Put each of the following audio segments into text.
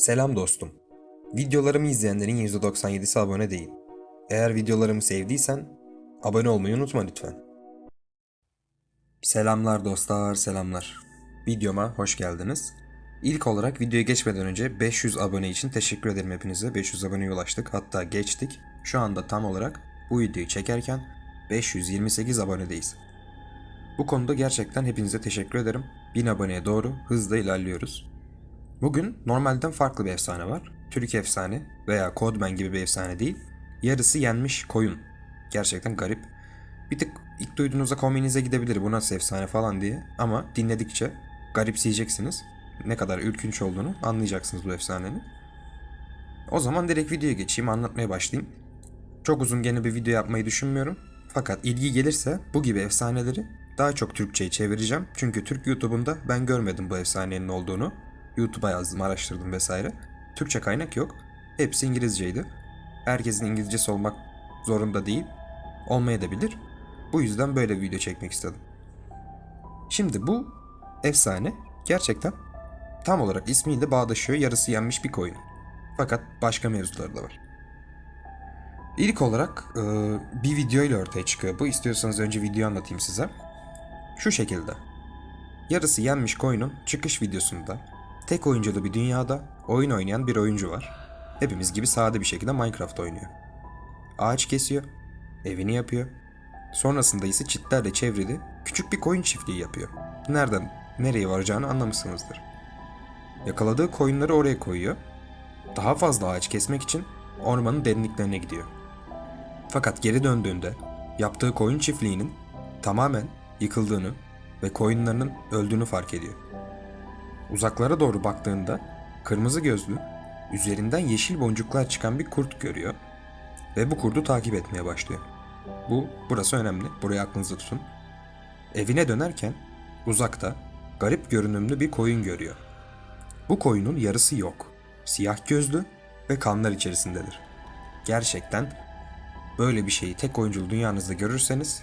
Selam dostum. Videolarımı izleyenlerin %97'si abone değil. Eğer videolarımı sevdiysen abone olmayı unutma lütfen. Selamlar dostlar, selamlar. Videoma hoş geldiniz. İlk olarak videoya geçmeden önce 500 abone için teşekkür ederim hepinize. 500 aboneye ulaştık hatta geçtik. Şu anda tam olarak bu videoyu çekerken 528 abonedeyiz. Bu konuda gerçekten hepinize teşekkür ederim. 1000 aboneye doğru hızla ilerliyoruz. Bugün normalden farklı bir efsane var. Türk efsane veya Codman gibi bir efsane değil. Yarısı yenmiş koyun. Gerçekten garip. Bir tık ilk duyduğunuzda komiğinize gidebilir bu nasıl efsane falan diye. Ama dinledikçe garipseyeceksiniz. Ne kadar ürkünç olduğunu anlayacaksınız bu efsanenin. O zaman direkt videoya geçeyim anlatmaya başlayayım. Çok uzun gene bir video yapmayı düşünmüyorum. Fakat ilgi gelirse bu gibi efsaneleri daha çok Türkçe'ye çevireceğim. Çünkü Türk YouTube'unda ben görmedim bu efsanenin olduğunu. YouTube'a yazdım, araştırdım vesaire. Türkçe kaynak yok. Hepsi İngilizceydi. Herkesin İngilizcesi olmak zorunda değil. Olmaya da bilir. Bu yüzden böyle bir video çekmek istedim. Şimdi bu efsane gerçekten tam olarak ismiyle bağdaşıyor. Yarısı yenmiş bir koyun. Fakat başka mevzuları da var. İlk olarak e, bir video ile ortaya çıkıyor. Bu istiyorsanız önce video anlatayım size. Şu şekilde. Yarısı yenmiş koyunun çıkış videosunda tek oyunculu bir dünyada oyun oynayan bir oyuncu var. Hepimiz gibi sade bir şekilde Minecraft oynuyor. Ağaç kesiyor, evini yapıyor. Sonrasında ise çitlerle çevrili küçük bir koyun çiftliği yapıyor. Nereden nereye varacağını anlamışsınızdır. Yakaladığı koyunları oraya koyuyor. Daha fazla ağaç kesmek için ormanın derinliklerine gidiyor. Fakat geri döndüğünde yaptığı koyun çiftliğinin tamamen yıkıldığını ve koyunlarının öldüğünü fark ediyor. Uzaklara doğru baktığında kırmızı gözlü, üzerinden yeşil boncuklar çıkan bir kurt görüyor ve bu kurdu takip etmeye başlıyor. Bu, burası önemli. Burayı aklınızda tutun. Evine dönerken uzakta garip görünümlü bir koyun görüyor. Bu koyunun yarısı yok. Siyah gözlü ve kanlar içerisindedir. Gerçekten böyle bir şeyi tek oyunculu dünyanızda görürseniz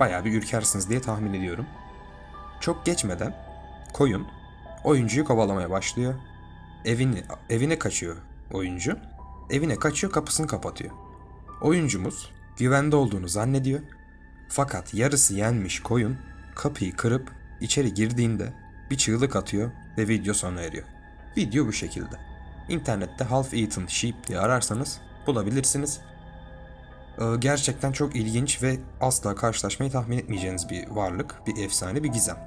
bayağı bir ürkersiniz diye tahmin ediyorum. Çok geçmeden koyun oyuncuyu kovalamaya başlıyor. Evini evine kaçıyor oyuncu. Evine kaçıyor, kapısını kapatıyor. Oyuncumuz güvende olduğunu zannediyor. Fakat yarısı yenmiş koyun kapıyı kırıp içeri girdiğinde bir çığlık atıyor ve video sona eriyor. Video bu şekilde. İnternette Half Eaten Sheep diye ararsanız bulabilirsiniz. Ee, gerçekten çok ilginç ve asla karşılaşmayı tahmin etmeyeceğiniz bir varlık, bir efsane, bir gizem.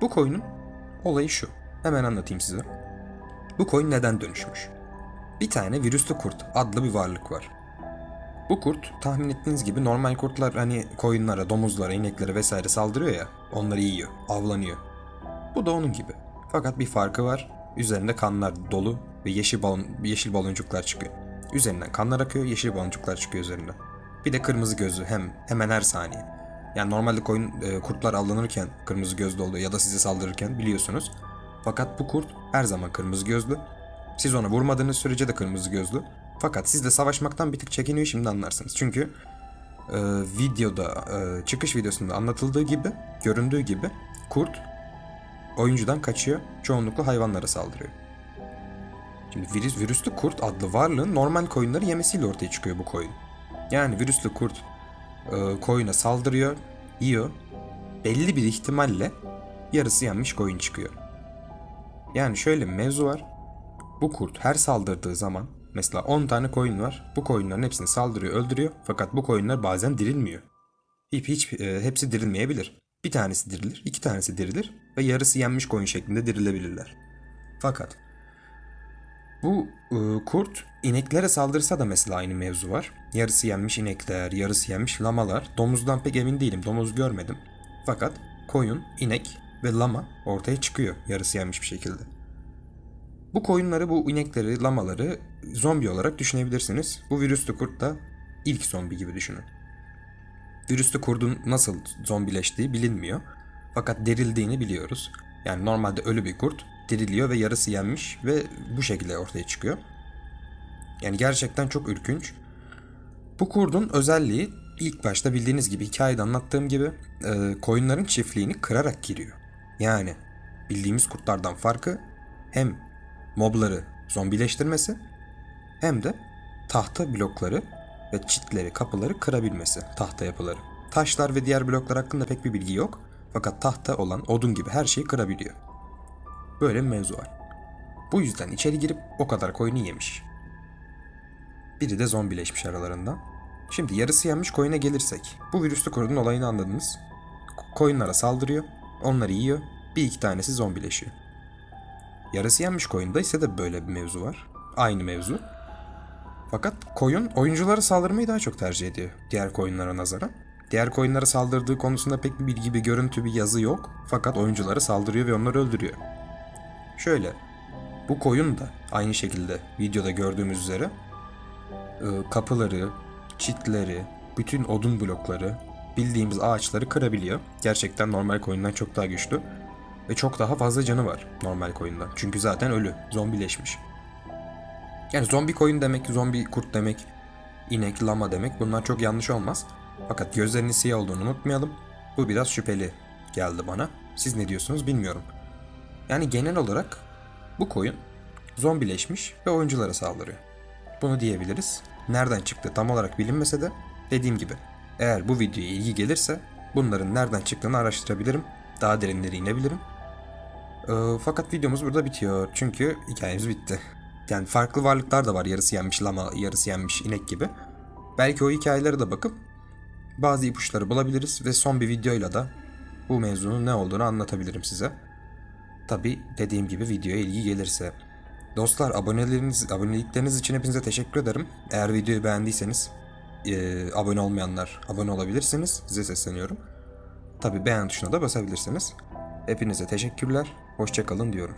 Bu koyunun olayı şu. Hemen anlatayım size. Bu koyun neden dönüşmüş? Bir tane virüslü kurt adlı bir varlık var. Bu kurt tahmin ettiğiniz gibi normal kurtlar hani koyunlara, domuzlara, ineklere vesaire saldırıyor ya. Onları yiyor, avlanıyor. Bu da onun gibi. Fakat bir farkı var. Üzerinde kanlar dolu ve yeşil, balon, yeşil baloncuklar çıkıyor. Üzerinden kanlar akıyor, yeşil baloncuklar çıkıyor üzerinden. Bir de kırmızı gözü hem hemen her saniye. Yani normalde koyun e, kurtlar avlanırken kırmızı gözlü oluyor ya da size saldırırken biliyorsunuz. Fakat bu kurt her zaman kırmızı gözlü. Siz ona vurmadığınız sürece de kırmızı gözlü. Fakat sizle savaşmaktan bir tık çekiniyor şimdi anlarsınız. Çünkü e, videoda, e, çıkış videosunda anlatıldığı gibi, göründüğü gibi kurt oyuncudan kaçıyor. Çoğunlukla hayvanlara saldırıyor. Şimdi virüs, virüslü kurt adlı varlığın normal koyunları yemesiyle ortaya çıkıyor bu koyun. Yani virüslü kurt e, koyuna saldırıyor, yiyor. Belli bir ihtimalle yarısı yenmiş koyun çıkıyor. Yani şöyle bir mevzu var. Bu kurt her saldırdığı zaman mesela 10 tane koyun var. Bu koyunların hepsini saldırıyor, öldürüyor. Fakat bu koyunlar bazen dirilmiyor. Hiç, hiç e, hepsi dirilmeyebilir. Bir tanesi dirilir, iki tanesi dirilir ve yarısı yenmiş koyun şeklinde dirilebilirler. Fakat bu e, kurt ineklere saldırsa da mesela aynı mevzu var. Yarısı yenmiş inekler, yarısı yenmiş lamalar. Domuzdan pek emin değilim, domuz görmedim. Fakat koyun, inek ve lama ortaya çıkıyor yarısı yenmiş bir şekilde. Bu koyunları, bu inekleri, lamaları zombi olarak düşünebilirsiniz. Bu virüslü kurt da ilk zombi gibi düşünün. Virüslü kurdun nasıl zombileştiği bilinmiyor. Fakat derildiğini biliyoruz. Yani normalde ölü bir kurt diriliyor ve yarısı yenmiş ve bu şekilde ortaya çıkıyor. Yani gerçekten çok ürkünç. Bu kurdun özelliği ilk başta bildiğiniz gibi hikayede anlattığım gibi e, koyunların çiftliğini kırarak giriyor. Yani bildiğimiz kurtlardan farkı hem mobları zombileştirmesi hem de tahta blokları ve çitleri, kapıları kırabilmesi, tahta yapıları. Taşlar ve diğer bloklar hakkında pek bir bilgi yok. Fakat tahta olan odun gibi her şeyi kırabiliyor. Böyle bir mevzu var. Bu yüzden içeri girip o kadar koyunu yemiş. Biri de zombileşmiş aralarından. Şimdi yarısı yenmiş koyuna gelirsek. Bu virüslü kurunun olayını anladınız. Ko- Koyunlara saldırıyor. Onları yiyor. Bir iki tanesi zombileşiyor. Yarısı yenmiş koyunda ise de böyle bir mevzu var. Aynı mevzu. Fakat koyun oyunculara saldırmayı daha çok tercih ediyor diğer koyunlara nazaran. Diğer koyunlara saldırdığı konusunda pek bir bilgi, bir görüntü, bir yazı yok. Fakat oyunculara saldırıyor ve onları öldürüyor. Şöyle, bu koyun da aynı şekilde videoda gördüğümüz üzere e, kapıları, çitleri, bütün odun blokları, bildiğimiz ağaçları kırabiliyor. Gerçekten normal koyundan çok daha güçlü. Ve çok daha fazla canı var normal koyundan. Çünkü zaten ölü, zombileşmiş. Yani zombi koyun demek, zombi kurt demek, inek, lama demek bunlar çok yanlış olmaz. Fakat gözlerinin siyah olduğunu unutmayalım. Bu biraz şüpheli geldi bana. Siz ne diyorsunuz bilmiyorum. Yani genel olarak bu koyun zombileşmiş ve oyunculara saldırıyor. Bunu diyebiliriz. Nereden çıktı tam olarak bilinmese de dediğim gibi eğer bu videoya ilgi gelirse bunların nereden çıktığını araştırabilirim. Daha derinlere inebilirim. Ee, fakat videomuz burada bitiyor. Çünkü hikayemiz bitti. Yani farklı varlıklar da var. Yarısı yenmiş lama, yarısı yenmiş inek gibi. Belki o hikayelere de bakıp bazı ipuçları bulabiliriz ve son bir videoyla da bu mevzunun ne olduğunu anlatabilirim size. Tabi dediğim gibi videoya ilgi gelirse. Dostlar aboneleriniz, abonelikleriniz için hepinize teşekkür ederim. Eğer videoyu beğendiyseniz e, abone olmayanlar abone olabilirsiniz. Size sesleniyorum. Tabi beğen tuşuna da basabilirsiniz. Hepinize teşekkürler. Hoşçakalın diyorum.